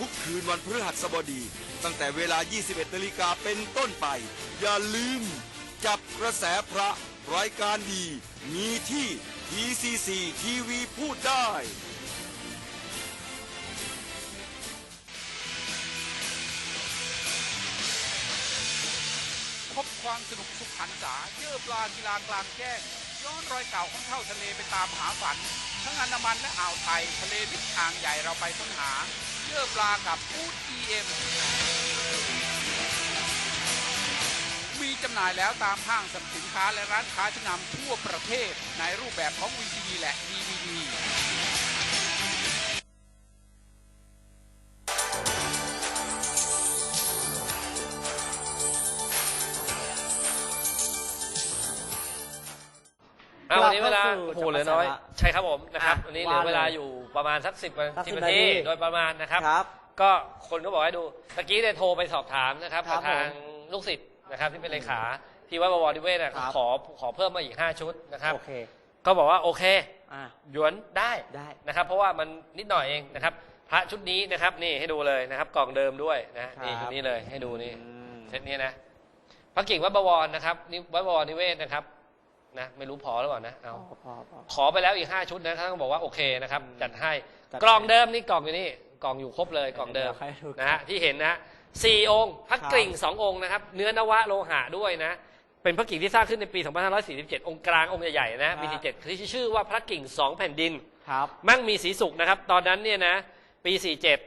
ทุกคืนวันพฤหัสบดี ตั้งแต่เวลา 21นาฬิกาเป็นต้นไป อย่าลืม จับกระแสพระรายการดี มีที่ TCC ทีวีพูดได้ พบความสนุกสุขหันษาเยื่อปลากีฬากลางแจ้ง ย้อนรอยเก่าของเท่าทะเลไปตามหาฝัน ทั้งอันดามันและอ่าวไทยทะเลลึกอ่างใหญ่เราไปค้นหาเยื่อปลากับพูดเอ็มมีจำหน่ายแล้วตามห้างสรรพสินค้าและร้านค้าชั้นนำทั่วประเทศในรูปแบบของ VCD และ วันนี้เวลากลับเข้าสู่โอ้โหเหลือน้อยจับมาสาระใช่ครับผมนะครับอะวันนี้เหลือว่าเลยเวลาอยู่ประมาณสักสิบสักสิบ10นาทีนาทีโดยประมาณนะครับครับ ก็คนก็บอกให้ดูตะกี้เนี่ยโทรไปสอบถามนะครับครักับบทางผมลูกศิษย์นะครับที่เป็นเลขาที่วัดบวรนิเวศน์นะครับขอขอเพิ่มมาอีก 5 ชุดนะครับโอเคก็บอกว่าโอเคอะหยวนได้ได้นะครับ เพราะว่ามันนิดหน่อยเองนะครับ พระชุดนี้นะครับ นี่ให้ดูเลยนะครับ กล่องเดิมด้วยนะนี่ครับชุดนี้เลยให้ดูนี่อืมเซตนี้นะพระกิ่งวัดบวรนะครับนี่วัดบวรนิเวศน์นะครับ นะไม่รู้พอหรือเปล่านะเอาพอพอพอขอไปแล้วอีก5ชุดนะท่านก็บอกว่าโอเคนะครับจัดให้จัดให้กล่องเดิมนี่กล่องอยู่นี่กล่องอยู่ครบเลยกล่องเดิมเดี๋ยวให้ดูนะฮะที่เห็นนะฮะสี่องค์พระครับกริ่งสององค์นะครับ เนื้อนวะโลหะด้วยนะ เป็นพระกิ่งที่สร้างขึ้นในปี 2547 องค์กลางองค์ใหญ่ๆนะมีที่เจ็ดที่ชื่อว่าพระกิ่งสองแผ่นดินครับมั่งมีสีสุขนะครับ ตอนนั้นเนี่ยนะ ปี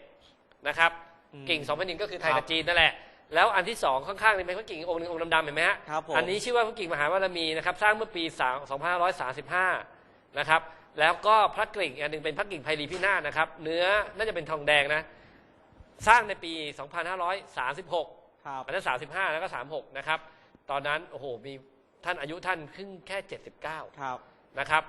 47 นะครับอืมกิ่งสองแผ่นดินก็คือไทยครักับบจีนนั่นแหละ แล้วอันที่สองข้างๆนี่เป็นพระกิ่งองค์หนึงองค์ดำๆเห็นไหมฮะครับผมอันนี้ชื่อว่าพระกิ่งมหาวารมีนะครับสร้างเมื่อปี2535นะครับแล้วก็พระกิ่งอันหนึงเป็นพระกิ่งไพรีพินาศนะครับ เนื้อน่าจะเป็นทองแดงนะ สร้างในปี 2536ครับอันนั้น35 แล้วก็ 36 นะครับ ตอนนั้นโอ้โหมีท่านอายุท่านเพิ่งแค่ 79ครับนะครับ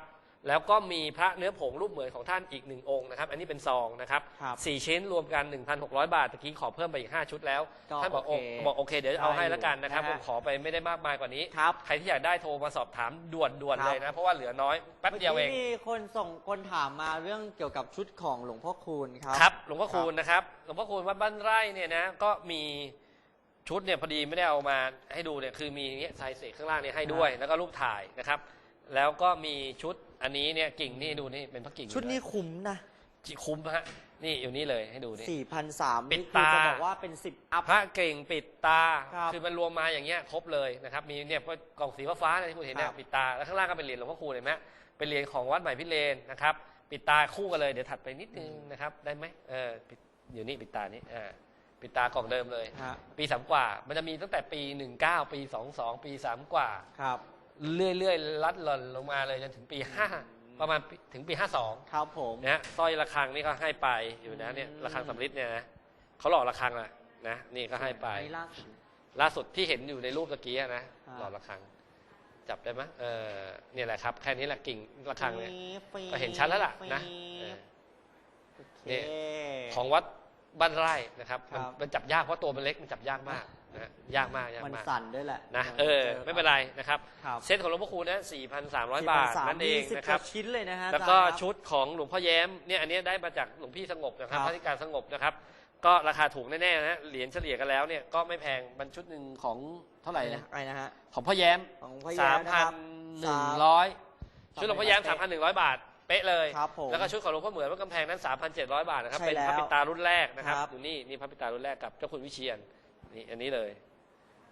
แล้วก็มีพระเนื้อผงรูปเหมือนของท่านอีกหนึ่งองค์นะครับ อันนี้เป็นซองนะครับครับสี่ชิ้นรวมกัน 1,600 บาทตะกี้ขอเพิ่มไปอีก 5 ชุดแล้ว ก็ท่านบอกโอเคโอบอกโอเค เดี๋ยวเอาให้ได้อยู่แล้วกันนะครับนะผฮะมขอไปไม่ได้มากมายกว่านี้ ครับใครที่อยากได้โทรมาสอบถามด่วนด่วนครับ เลยนะ เพราะว่าเหลือน้อยแป๊บเดียวเองมื่กี้มีคนส่งคนถามมาเรื่องเกี่ยวกับชุดของหลวงพ่อคูณครับ ครับหลวงพ่อคูณนะครับหลวงพ่อคูณวัดบ้านไร่เนี่ยนะก็มีชุดเนี่ยพอดีไม่ได้เอามาให้ดูเนี่ยคือมีเนี่ยไซส์เศษข้างล่างเนี่ยให้ด้วย แล้วก็รูปถ่ายนะครับ แล้วก็มีชุด อันนี้เนี่ยกิ่งนี่ดูนี่เป็นพระกิ่งชุดนี้คุ้มนะจิคุ้มฮะนี่อยู่นี่เลยให้ดูนี่4,300ปิดนี่คือตาจะบอกว่าเป็น10อัพพระเก่งปิดตาครับอมันรวมมาอย่างเงี้ยครบเลยนะครับ มีเนี่ยกล่องสีฟ้าๆเนยที่คุณเห็นเนี่ยครับปิดตาแล้วข้างล่างก็เป็นเหรียญหลวงพ่อคูณเห็นไหมเป็นเหรียญของวัดใหม่พิเรนนะครับ ปิดตาคู่กันเลยเดี๋ยวถัดไปนิดนึงนะครับ ได้ไหมเออปิดอยู่นี่ปิดตานี่อ่าปิดตากล่องเดิมเลยฮะปีสามกว่า มันจะมีตั้งแต่ปี19ปี22ปีสามกว่าครับ เรื่อยๆลัดหล่นลงมาเลยจนถึงปี5ประมาณปีถึงปี52ครับผม นะฮะสร้อยระฆังนี่ก็ให้ไปอยู่นะเนี่ยอืม ระฆังสำริดเนี่ยนะเขาหล่อระฆังอะนะนี่ก็ให้ไปอันนี้ล่าสุด ล่าสุดที่เห็นอยู่ในรูปตะกี้อะนะอ่า หล่อระฆัง จับได้ไหมเออเนี่ยแหละครับ แค่นี้แหละกิ่งระฆังเนี่ยปี๊ดก็เห็นชัดแล้วล่ะนะปี๊เออดโอเคเนี่ยของวัดบ้านไร่นะครับมันครับมันจับยากเพราะตัวมันเล็กมันจับยากมาก นะยากมากยากมันมากสั่นด้วยแหละนะเออไม่เป็นไรนะครับ ครับเซตของหลวงพ่อคูณนะ4,300 บาท4,300นั่นเองมี10นะครับกว่าชิ้นเลยนะฮะ แล้วก็อาจารย์ครับชุดของหลวงพ่อแย้มเนี่ยอันนี้ได้มาจากหลวงพี่สงบนะครับครับ พระธิการสงบนะครับ ก็ราคาถูกแน่ๆนะเหรียญเฉลี่ยกันแล้วเนี่ยก็ไม่แพงมันชุดหนึ่งของเท่าไหร่นะอะไรนะฮะ ของพ่อแย้มของพ่อแย้สามมนะพัคนรับหนึ่งร้อยชุดหลวงพ่อแย้มเป๊ะสามพันหนึ่งร้อยบาท เป๊ะเลย ครับผมแล้วก็ชุดของหลวงพ่อเหมือนวัดกำแพงนั้นสามพันเจ็ดร้อยบาทนะครับ ใช่เป็นพระแล้วปิดตารุ่นแรกนะครับครับ อยู่นี่นี่พระปิดตารุ่นแรกกับเจ้าคุณวิเชียน นี่อันนี้เลย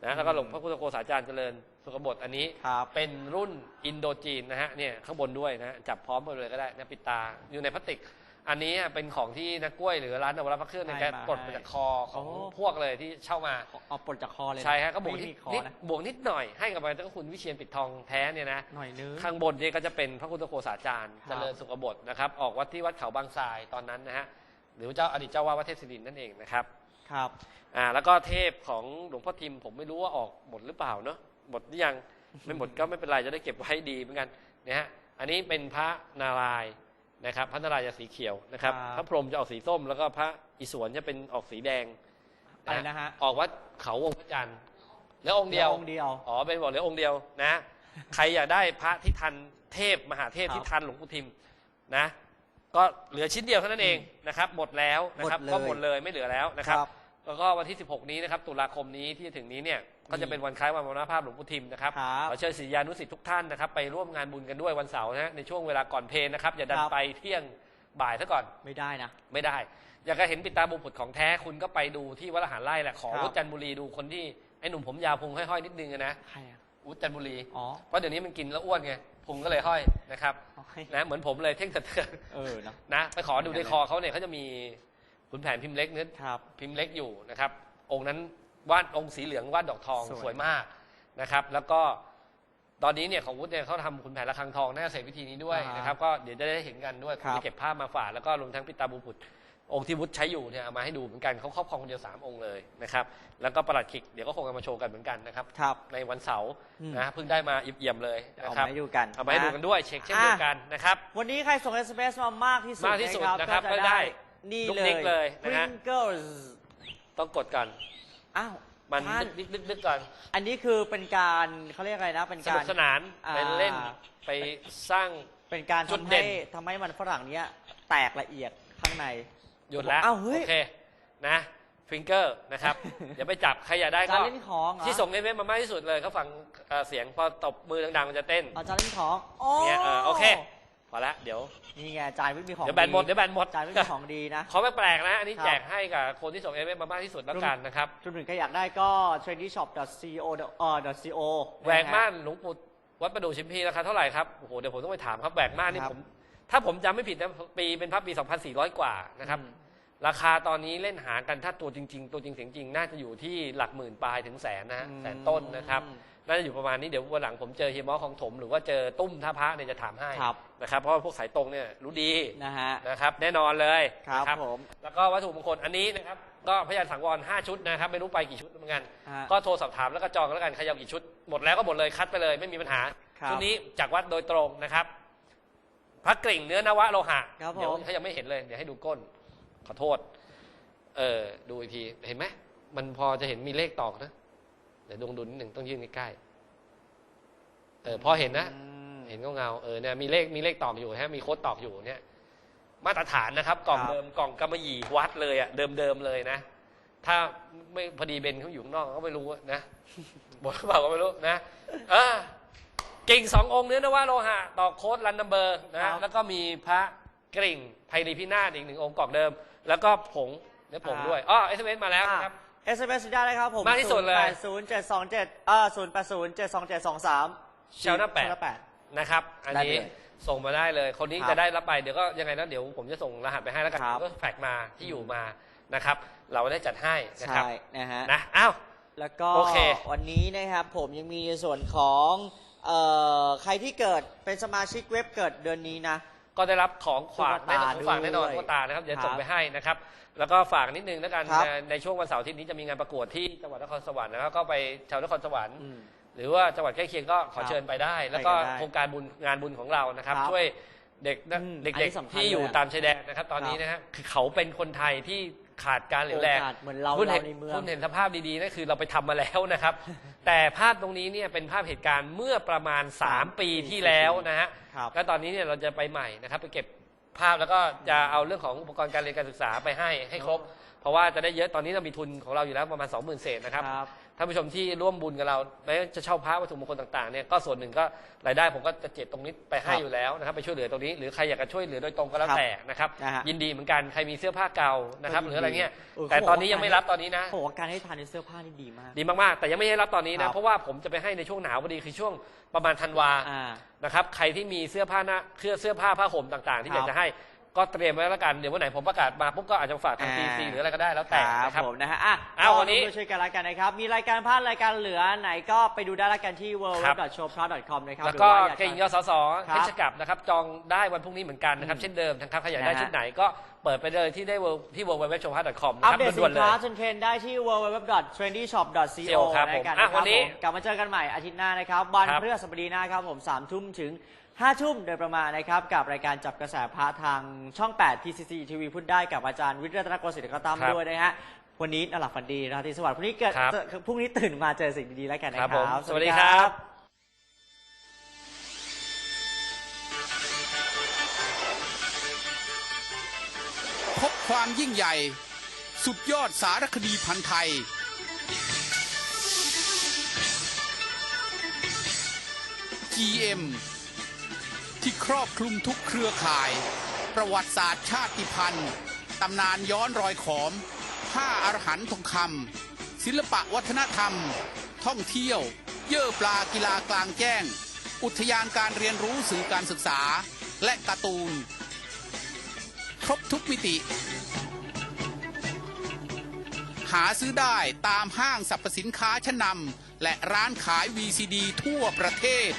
นะแล้วก็หลวงพ่อพุทธโฆษาจารย์เจริญสุขบทอันนี้ครับเป็นรุ่นอินโดจีนนะฮะเนี่ยข้างบนด้วยนะฮะจับพร้อมไปเลยก็ได้นะปิดตาอยู่ในพลาสติก อันนี้เป็นของที่นักกล้วยหรือร้านนวรพระเครื่องในให้แกมาปลดมาจากคอของโอ้พวกเลยที่เช่ามาเอาปลดจากคอเลยนะใช่ฮะก็บวกไม่นิดมีคอนิดนะบวกนิดหน่อยให้กับไปเจ้าคุณวิเชียนปิดทองแท้เนี่ยนะหน่อยนึงข้างบนเนี่ยก็จะเป็นพระพุทธโฆษาจารย์ครับเจริญสุขบทนะครับ ออกวัดที่วัดเขาบางทรายตอนนั้นนะฮะหรือเจ้าอดีตเจ้าว่าวัดเทพศิรินทร์นั่นเองนะครับ ครับอ่าแล้วก็เทพของหลวงพ่อทิมผมไม่รู้ว่าออกหมดหรือเปล่าเนาะหมดหรือยังไม่หมดก็ไม่เป็นไรจะได้เก็บไว้ดีเหมือนกันนะฮะอันนี้เป็นพระนารายณ์นะครับ พระนารายณ์จะสีเขียวนะครับครับ พระพรหมจะออกสีส้ม แล้วก็พระอิศวรจะเป็นออกสีแดงอะไรนะฮะออกวัดเขาวงพระจันทร์แล้วองค์เดียว องค์เดียว อ๋อเป็นบอกเหลือองค์เดียวนะ ใครอยากได้พระที่ทันเทพมหาเทพครับที่ทันหลวงปู่ทิมนะ ก็เหลือชิ้นเดียวเท่านั้นเองนะครับ หมดแล้วนะครับหมดเลย ก็หมดเลยไม่เหลือแล้วนะครับครับ แล้วก็วันที่ 16 นี้นะครับ ตุลาคมนี้ที่จะถึงนี้เนี่ย ก็จะเป็นวันคล้ายวันมรณภาพหลวงปู่ทิมนะครับครับขอเชิญศิษยานุศิษย์ทุกท่านนะครับ ไปร่วมงานบุญกันด้วยวันเสาร์นะฮะในช่วงเวลาก่อนเพลนนะครับ อย่าดันครับ ไปเที่ยงบ่ายซะก่อนไม่ได้นะ ไม่ได้ อยากจะเห็นปิดตาบุผุดของแท้คุณก็ไปดูที่วัดละหารไร่แหละขอครับ วุฒิจันทบุรีดูคนที่ไอ้หนุ่มผมยาวพุงห้อยๆนิดนึงอะนะใครอะวุฒิจันทบุรี อ๋อ เพราะเดี๋ยวนี้มันกินแล้วอ้วนไง พุงก็เลยห้อยนะครับโอเคนะเหมือนผมเลยเท่งสะเทือนเออเนอะนะไปขอดูในคอเขาเนี่ยเขาจะมีขุนแผนพิมพ์เล็กเนื้อครับพิมพ์เล็กอยู่นะครับ องค์นั้นวาดองค์สีเหลืองวาดดอกทองสวยสวยมากนะครับ แล้วก็ตอนนี้เนี่ยของวุฒิเนี่ยเขาทำขุนแผนระฆังทองน่าจะเสร็จพิธีนี้ด้วยอ่าฮะนะครับ ก็เดี๋ยวจะได้เห็นกันด้วยครับจะเก็บภาพมาฝากแล้วก็รวมทั้งปิดตาบูผุด องค์ที่วุฒิใช้อยู่เนี่ยเอามาให้ดูเหมือนกันเขาครอบครองคนเดียวสามองค์เลยนะครับ แล้วก็ประหลัดขิกเดี๋ยวก็คงจะมาโชว์กันเหมือนกันนะครับ ครับในวันเสาร์อืม นะเพิ่งได้มาเอี่ยมๆเลยเอานะครับมาให้ดูกันเอามาให้ดูกันด้วยเช็คเช่นเดียวกันนะครับ วันนี้ใครส่ง SMS มามากที่สุดมากที่สุดนะครับก็ก็จะได้ได้นี่ลูกเลนิยกเลยนะฮะ Pringles ต้องกดก่อนอ้าวมันท่านนึกนึกนึกก่อนอันนี้คือเป็นการเขาเรียกอะไรนะ เป็นสกานุร กสนานอ่า ไปเล่นไปสร้าง เป็นการจุดทำเด่ให้น ทำให้มันฝรั่งเนี้ยแตกละเอียดข้างใน หยุดแล้วอ้าวเฮ้ย โอเคนะฟิงเกอร์นะครับ อย่าไปจับใครอยากได้จาก็นเล่นของเหรอที่ส่งเอเมมามากที่สุดเลยเขาฟังเอ่อเสียงพอตบมือดังๆมันจะเต้นเอาจานเล่นของโอ้เนี่ยเออโอเคพอละเดี๋ยวนี่ไงจานไม่มีของเดี๋ยวแบนหมดเดี๋ยวแบนหมด จานไม่มีของดีนะขอไม่แปลกนะอันนี้ครับ แจกให้กับคนที่ส่งเอเมมามากที่สุดแล้วกันนะครับจุดหนึ่งใครอยากได้ก็ trendyshop.co เอ่อ .co แหวกม่านหลวงปู่วัดประดู่ชิมพีราคาเท่าไหร่ครับโอ้โหเดี๋ยวผมต้องไปถามครับแหวกม่านนี่ครับ ผม ถ้าผมจำไม่ผิดนะปีเป็นพระปี 2,400 กว่านะครับอืมราคาตอนนี้เล่นหากันถ้าตัวจริง ๆ ตัวจริงเสียงจริงน่าจะอยู่ที่หลักหมื่นปลายถึงแสนนะฮะแสนต้นนะครับอืมน่าจะอยู่ประมาณนี้เดี๋ยววันหลังผมเจอเฮียมอของถม หรือว่าเจอตุ้มท่าพระเนี่ยจะถามให้ครับนะครับเพราะว่าพวกสายตรงเนี่ยรู้ดีนะฮะนะครับแน่นอนเลยครับนะผมแล้วก็วัตถุมงคลอันนี้นะครับก็พยานสังวร5ชุดนะครับไม่รู้ไปกี่ชุดเหมือนกันฮะก็โทรสอบถามแล้วก็จองกันแล้วกันใครจะเอากี่ชุดหมดแล้วก็หมดเลยคัดไปเลยไม่มีปัญหาครับชุดนี้จากวัดโดยตรงนะครับ พระกริ่งเนื้อนวะโลหะครับผม เดี๋ยวเขายังไม่เห็นเลย เดี๋ยวให้ดูก้น ขอโทษ เออ ดูอีกทีเห็นไหมมันพอจะเห็นมีเลขตอกนะเดี๋ยวดวงดุลนิดหนึ่งต้องยื่นใกล้ๆเออพอเห็นนะ อืม เห็นเงาๆเออเนี่ยมีเลขมีเลขตอกอยู่ฮะมีโค้ดตอกอยู่เนี่ย มาตรฐานนะครับ กล่องครับ เดิมกล่องกำมะหยี่วัดเลยอะเดิมๆเลยนะ ถ้าไม่พอดีเบนเขาอยู่ข้างนอกเขาไม่รู้อะนะ บอกหรือเปล่าก็ไม่รู้นะเออ กิ่งสององค์เนื้อนวะโลหะต่อโค้ดรันนัมเบอร์นะครัฮะบแล้วก็มีพระกริ่งไพรีพินาศอีกหนึ่งองค์กล่องเดิม แล้วก็ผงเนื้อผงครับด้วยอ๋อเอสเอ็มมาแล้วนะครับ SMS ได้เลยครับผมมากที่สุดเลย0 8 0 7 2 7เอ่อ0 8 0 7 2 7 2 3ชาวหน้าแปดแปดนะครับ อันได้นี้เลยส่งมาได้เลย คนนี้ครับจะได้รับไป เดี๋ยวก็ยังไงนะเดี๋ยวผมจะส่งรหัสไปให้แล้วกันครับก็แฟกมาที่อยู่มานะครับ เราได้จัดให้นะครับใช่นะฮะนะอ้าวแล้วก็โอเควันนี้นะครับผมยังมีในส่วนของ เอ่อใครที่เกิดเป็นสมาชิกเว็บเกิดเดือนนี้นะ ก็ได้รับของขวากตุ๊กตาแน่นอนของฝากแน่นอนด้วยตุ๊กตานะครับเดี๋ยวครับส่งไปให้นะครับ แล้วก็ฝากนิดนึงแล้วกันครับในในช่วงวันเสาร์อาที่นี้จะมีงานประกวดที่จังหวัดนครสวรรค์นะครับก็ไปชาวนครสวรรค์ อืม หรือว่าจังหวัดใกล้เคียงก็ขอครับเชิญไปได้ แล้วก็ไปกันได้โครงการบุญงานบุญของเรานะครับ ครับช่วยเด็กนะอืมเด็อันนี้กสำๆคัญที่อยู่เลยอะตามชายแดนนะครับ ตอนนี้นะฮะคือเขาเป็นคนไทยที่ ขาดการเหลวแรงโอกาสเหมือนเราคุณเราเห็นในเมือง คุณเห็นสภาพดีๆนั่นคือเราไปทำมาแล้วนะครับ แต่ภาพตรงนี้เนี่ยเป็นภาพเหตุการณ์เมื่อประมาณ 3 ปีที่แล้วนะฮะครับ แล้วตอนนี้เนี่ยเราจะไปใหม่นะครับ ไปเก็บภาพแล้วก็จะเอาเรื่องของอุปกรณ์การเรียนการศึกษาไปให้ให้ครบ เพราะว่าจะได้เยอะตอนนี้เรามีทุนของเราอยู่แล้วประมาณ 20,000เศษนะครับ ครับ ท่านผู้ชมที่ร่วมบุญกับเราแม้จะเช่าพระวัตถุมงคลต่างๆเนี่ยก็ส่วนหนึ่งก็รายได้ผมก็จะเจ็ดตรงนี้ไปให้ครับอยู่แล้วนะครับ ไปช่วยเหลือตรงนี้ หรือใครอยากจะช่วยเหลือโดยตรงก็แล้วครับแต่นะครับ นะฮะยินดีเหมือนกันใครมีเสื้อผ้าเก่านะครับก็หยินดีรืออะไรเงี้ยเออแต่เขาบอกตอนนี้ว่ายังไม่รับตอนนี้นะเขาบอกว่าการให้ทานในเสื้อผ้านี่ดีมาก ดีมากๆ แต่ยังไม่ให้รับตอนนี้คนะรับเพราะว่าผมจะไปให้ในช่วงหนาวพอดีคือช่วงประมาณธันวาอ่า นะครับใครที่มีเสื้อผ้าหน้าเครื่องเสื้อผ้าผ้าห่มต่างๆ ที่คอรับยากจะให้ ก็เตรียมไว้แล้วกันเดี๋ยววันไหนผมประกาศมาปุ๊บก็อาจจะฝากทางอ่าทีซีหรืออะไรก็ได้แล้วแต่ครับนะครับผมนะฮะอะเอาวันนี้ก็ช่วยกันละกันนะครับ มีรายการพลาดรายการเหลือไหนก็ไปดูได้ละกันที่ w w ครับ w s h o w p r o d c o m นะครับแล้วก็หรือว่าอยา เก่งยจะศสครับเพชรกับนะครับจองได้วันพรุ่งนี้เหมือนกันนะครับอืมเช่นเดิมนะครับใครอยากได้นะฮะ ชุดไหนก็เปิดไปเลยที่ได้ World- ที่ w w w s h o w p a c o m นะอัปครับเดตสิด่วนนๆเลค้ายเทรนด์ได้ที่ www.trendyshop.co ครับนะกันผมอะนะควัรับนนี้ผมกลับมาเจอกันใหม่อาทิตย์หน้านะครับ วันครับ พฤหัสบดีหน้าครับผม3ทุ่มถึง 5 ทุ่มโดยประมาณนะครับ กับรายการจับกระแสพระทางช่อง 8 TCC TV พูดได้กับอาจารย์วิทยารัตนโกสิทธิ์ก็ตามด้วยนะฮะวันนี้นอนหลับฝันดีราตรีสวัสดิ์พรุ่งนี้เกิดครับ พรุ่งนี้ตื่นมาเจอสิ่งดีๆแล้วกันนะคครัรับบผม สวัสดีครับความยิ่งใหญ่ สุดยอดสารคดีพันธ์ไทย GM ที่ครอบคลุมทุกเครือข่าย ประวัติศาสตร์ชาติพันธุ์ตำนานย้อนรอยขอมผ้าอารหันต์ทองคำศิลปะวัฒนธรรม ท่องเที่ยว เย่อปลากีฬากลางแจ้ง อุทยานการเรียนรู้สื่อการศึกษา และการ์ตูน ครบทุกมิติ หาซื้อได้ตามห้างสรรพสินค้าชั้นนำและร้านขาย VCD ทั่วประเทศ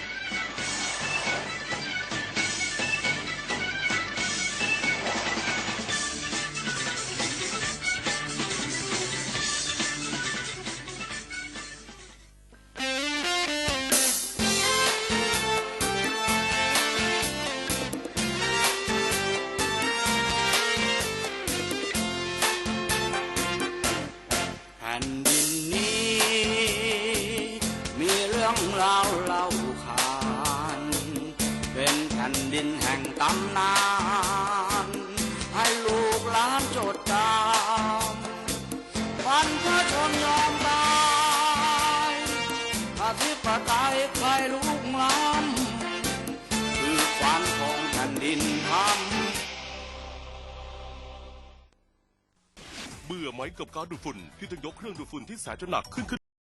ไหมกับการดูดฝุ่นที่ต้องยกเครื่องดูดฝุ่นที่แสนจะหนักขึ้นขึ้น